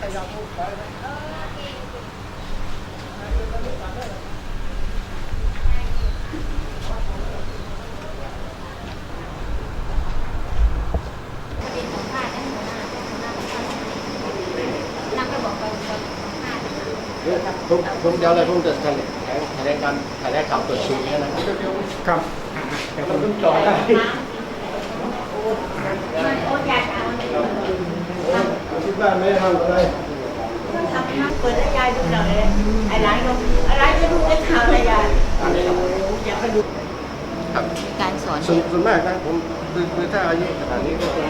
นั่งก็บอกไปว่าผมผมเดี๋ยวอะไรผมจะแถลงแถลงการแถลงข่าวเปิดชูนี่นะครับครับ แต่ผมต้องจอได้ โอ้ยายเอาเนี่ย ที่ บ้านไม่ได้ทำอะไรทำให้เปิดให้ยายดูหน่อยไอ้ร้านก็ไอ้ร้านก็ดูได้ข่าวเลยยายอยากไปดูครับการสอนส่วนส่วนมากนะผมคือคือถ้าอายุขนาดนี้ก็คง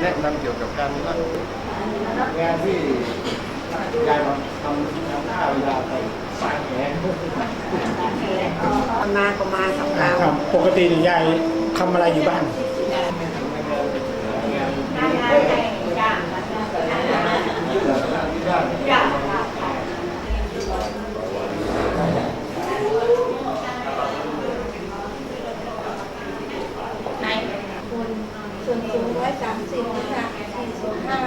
แนะนำเกี่ยวกับการรับงานที่ยายมาทำทำท่าเวลาไปสายแหมาก็มาสำคัญครับปกติเนี่ยยายทำอะไรอยู่บ้านส่วน สูงร้อยสามสิบค่ะสี่สิบห้า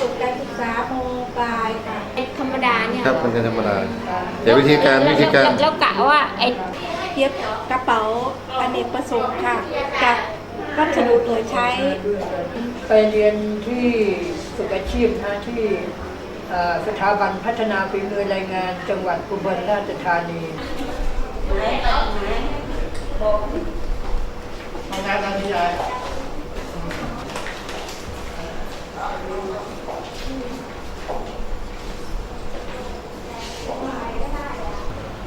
จบการศึกษาโมปลายค่ะธรรมดาเนี่ยครับมันเป็นธรรมดา แต่วิธีการวิธีการ แล้วกะว่าไอ้เย็บกระเป๋าอเนกประสงค์ค่ะจากวัสดุเหลือใช้ ไปเรียนที่ฝึกอาชีพนะที่เอ่อสถาบันพัฒนาฝีมือแรงงาน จังหวัดอุบลราชธานี ทำงานตอนนี้ยาย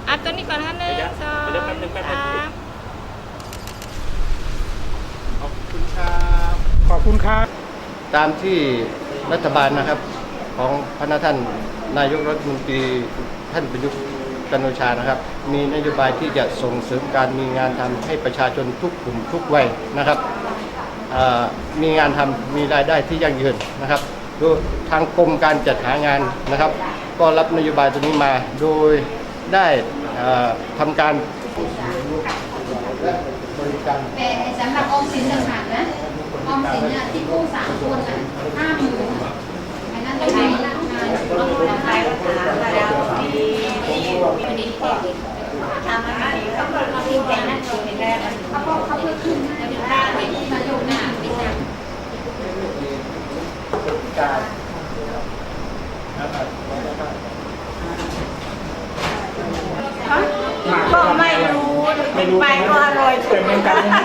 อะตัวนี้ก่อนนะหนึ่งส องสามขอบคุณครับขอบคุณครับ ตามที่รัฐบาลนะครับ ของพระท่านนายกรัฐมนตรีท่านประยุทธ์จันทร์โอชานะครับ มีนโยบายที่จะส่งเสริมการมีงานทำให้ประชาชนทุกกลุ่มทุกวัยนะครับเอ่อมีงานทำมีรายได้ที่ยั่งยืนนะครับโดยทางกรมการจัดหางานนะครับ ก็รับนโยบายตัวนี้มาโดยได้เอ่อทำการ และบริการแต่สำหรับออมสินต่างหากนะออมสินเนี่ยที่กู้สามคนอะห้าหมื่นอันนั้นต้องมีงานต้องทำไปรักษาแล้วมีมีดีแค่ทำอะไรเขาก็เราดีใจนะเราเห็นแล้วเขาก็เขาเพื่อขึ้นแล้วถึงได้เห็นมาอยู่หน้าเป็นหนังการ ก็ไม่รู้ไม่รู้ไปก็อร่อยแต่เหมือนกันนะ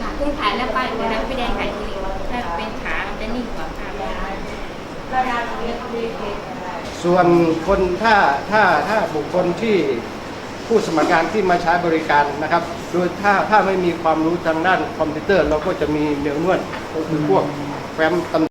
ขาขึ้นขายแล้วไปเดี๋ยวนั้นไปแดงขายทีถ้าเป็นขามันจะนิ่งกว่าขาส่วนคนถ้าถ้าถ้าบุคคลที่ผู้สมัครงานที่มาใช้บริการนะครับ โดยถ้าถ้าไม่มีความรู้ทางด้านคอมพิวเตอร์ เราก็จะมีเมลนวดก็คือพวก แฟ้มตำ